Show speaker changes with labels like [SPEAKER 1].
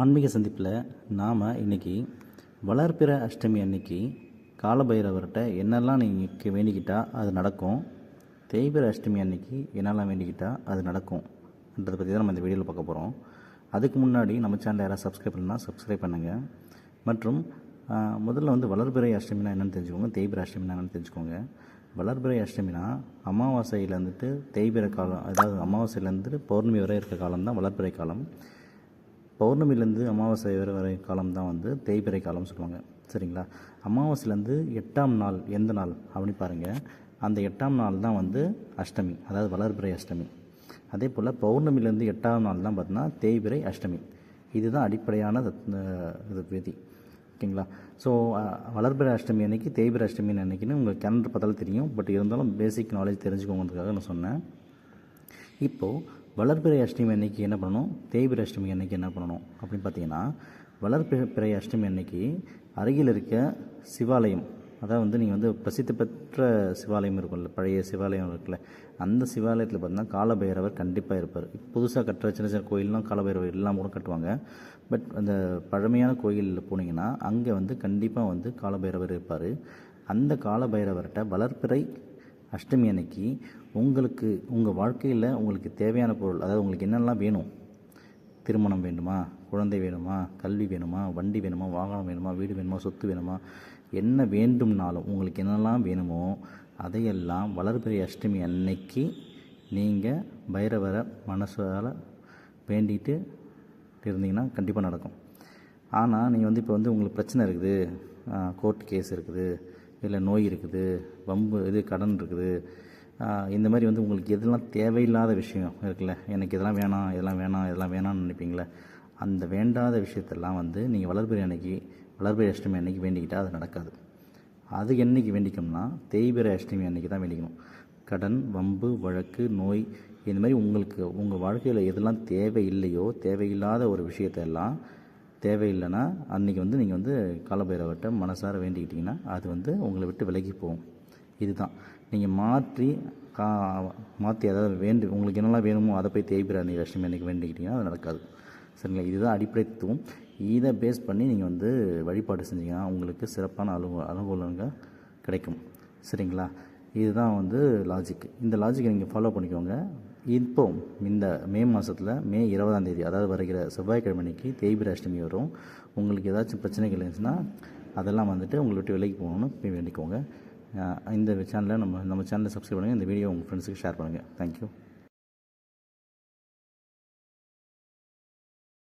[SPEAKER 1] ஆன்மீக சந்திப்பில் நாம் இன்றைக்கி வளர்பிற அஷ்டமி அன்னைக்கு காலபைரவர்கிட்ட என்னெல்லாம் நீங்கள் வேண்டிக்கிட்டால் அது நடக்கும்? தேய்பிற அஷ்டமி அன்னைக்கு என்னெல்லாம் வேண்டிக்கிட்டால் அது நடக்கும்ன்றதை பற்றி தான் நம்ம இந்த வீடியோவில் பார்க்க போகிறோம் அதுக்கு முன்னாடி நம்ம சேனல் யாராவது சப்ஸ்கிரைப் பண்ணால் சப்ஸ்கிரைப் பண்ணுங்கள் மற்றும் முதல்ல வந்து வளர்பிறை அஷ்டமினா என்னென்னு தெரிஞ்சுக்கோங்க. தேய்பிற அஷ்டமினா என்னென்னு தெரிஞ்சுக்கோங்க. வளர்பிறை அஷ்டமினா அமாவாசையில் வந்துட்டு தேய்பிற காலம் அதாவது அமாவாசையிலேருந்து பௌர்ணமி வரை இருக்க காலம் தான் வளர்பிறை காலம். பௌர்ணமிலேருந்து அமாவாசை வரை வரை காலம் தான் வந்து தேய்பிறை காலம்னு சொல்லுவாங்க. சரிங்களா? அமாவாசையிலேருந்து எட்டாம் நாள் எந்த நாள்? அப்படின்னு பாருங்கள் அந்த எட்டாம் நாள் தான் வந்து அஷ்டமி அதாவது வளர்பிறை அஷ்டமி. அதே போல் பௌர்ணமிலேருந்து எட்டாம் நாள் தான் பார்த்தீங்கன்னா தேய்பிறை அஷ்டமி. இதுதான் அடிப்படையான இது விதி. ஓகேங்களா? ஸோ வளர்பிறை அஷ்டமி அன்னைக்கு தேய்பிறை அஷ்டமி அன்னைக்குன்னு உங்களுக்கு கேலண்டர் பார்த்தாலும் தெரியும். பட் இருந்தாலும் பேசிக் நாலேஜ் தெரிஞ்சுக்கோங்கிறதுக்காக நான் சொன்னேன். இப்போது வளர்பிறை அஷ்டமி அன்னைக்கு என்ன பண்ணணும்? தேய்பிரை அஷ்டமி அன்னைக்கு என்ன பண்ணணும்? அப்படின்னு பார்த்தீங்கன்னா வளர்பிறை அஷ்டமி அன்னைக்கு அருகில் இருக்க சிவாலயம் அதாவது வந்து நீங்கள் வந்து பிரசித்தி பெற்ற சிவாலயம் இருக்கும்ல பழைய சிவாலயம் இருக்குல்ல அந்த சிவாலயத்தில் பார்த்தீங்கன்னா காலபைரவர் கண்டிப்பாக இருப்பார். புதுசாக கட்டுற சின்ன சின்ன கோயிலெலாம் காலபைரவர் எல்லாம் கூட கட்டுவாங்க. பட் அந்த பழமையான கோயிலில் போனீங்கன்னா அங்கே வந்து கண்டிப்பாக வந்து காலபைரவர் இருப்பார். அந்த காலபைரவர்கிட்ட வளர்பிறை அஷ்டமி அன்னைக்கு உங்களுக்கு உங்கள் வாழ்க்கையில் உங்களுக்கு தேவையான பொருள் அதாவது உங்களுக்கு என்னெல்லாம் வேணும்? திருமணம் வேணுமா? குழந்தை வேணுமா? கல்வி வேணுமா? வண்டி வேணுமா? வாகனம் வேணுமா? வீடு வேணுமா? சொத்து வேணுமா? என்ன வேண்டும்னாலும் உங்களுக்கு என்னெல்லாம் வேணுமோ அதையெல்லாம் வளர்பிறை அஷ்டமி அன்னைக்கு நீங்கள் பைரவரை மனசால் வேண்டிட்டு இருந்தீங்கன்னா கண்டிப்பாக நடக்கும். ஆனால் நீங்கள் வந்து இப்போ வந்து உங்களுக்கு பிரச்சனை இருக்குது. கோர்ட் கேஸ் இருக்குது. இல்லை நோய் இருக்குது வம்பு இது கடன் இருக்குது. இந்த மாதிரி வந்து உங்களுக்கு எதெல்லாம் தேவையில்லாத விஷயம் இருக்குல்ல? எனக்கு இதெல்லாம் வேணாம் இதெல்லாம் வேணாம் இதெல்லாம் வேணாம்னு நினைப்பீங்களே? அந்த வேண்டாத விஷயத்தெல்லாம் வந்து நீங்கள் வளர்பிறை அன்னைக்கு வளர்பிறை அஷ்டமி அன்னைக்கு வேண்டிக்கிட்டால் அது நடக்காது. அது என்னைக்கு வேண்டிக்கணும்னா தேய்பிறை அஷ்டமி அன்னைக்கு தான் வேண்டிக்கணும். கடன் வம்பு வழக்கு நோய் இந்த மாதிரி உங்களுக்கு உங்கள் வாழ்க்கையில் எதெல்லாம் தேவையில்லையோ தேவையில்லாத ஒரு விஷயத்தெல்லாம் தேவையில்லைன்னா அன்றைக்கி வந்து நீங்கள் வந்து காலபைரவர்கிட்ட மனசார வேண்டிக்கிட்டிங்கன்னா அது வந்து உங்களை விட்டு விலகி போகும். இதுதான். நீங்கள் மாற்றி கா மாற்றி அதாவது வேண்டு உங்களுக்கு என்னெல்லாம் வேணுமோ அதை போய் தேய்பிற அன்னைக்கு அஷ்டமி அன்னைக்கு வேண்டிக்கிட்டிங்கன்னா அது நடக்காது. சரிங்களா? இதுதான் அடிப்படை தத்துவம். இதை பேஸ் பண்ணி நீங்கள் வந்து வழிபாடு செஞ்சீங்கன்னா உங்களுக்கு சிறப்பான அனுகூ அனுகூலங்கள் கிடைக்கும். சரிங்களா? இதுதான் வந்து லாஜிக் இந்த லாஜிக்கை நீங்கள் ஃபாலோ பண்ணிக்கோங்க. இப்போ இந்த மே மாதத்தில் மே இருபதாம் தேதி அதாவது வருகிற செவ்வாய்க்கிழமை அன்னைக்கு தேய்பிர அஷ்டமி வரும். உங்களுக்கு ஏதாச்சும் பிரச்சனைகள் இருந்துச்சுன்னா அதெல்லாம் வந்துட்டு உங்களை விட்டு விலைக்கு போகணும்னு போய் வேண்டிக்கோங்க. இந்த சேனலை நம்ம நம்ம சேனலை சப்ஸ்கிரைப் பண்ணுங்கள் இந்த வீடியோ உங்கள் ஃப்ரெண்ட்ஸுக்கு ஷேர் பண்ணுங்கள் தேங்க்யூ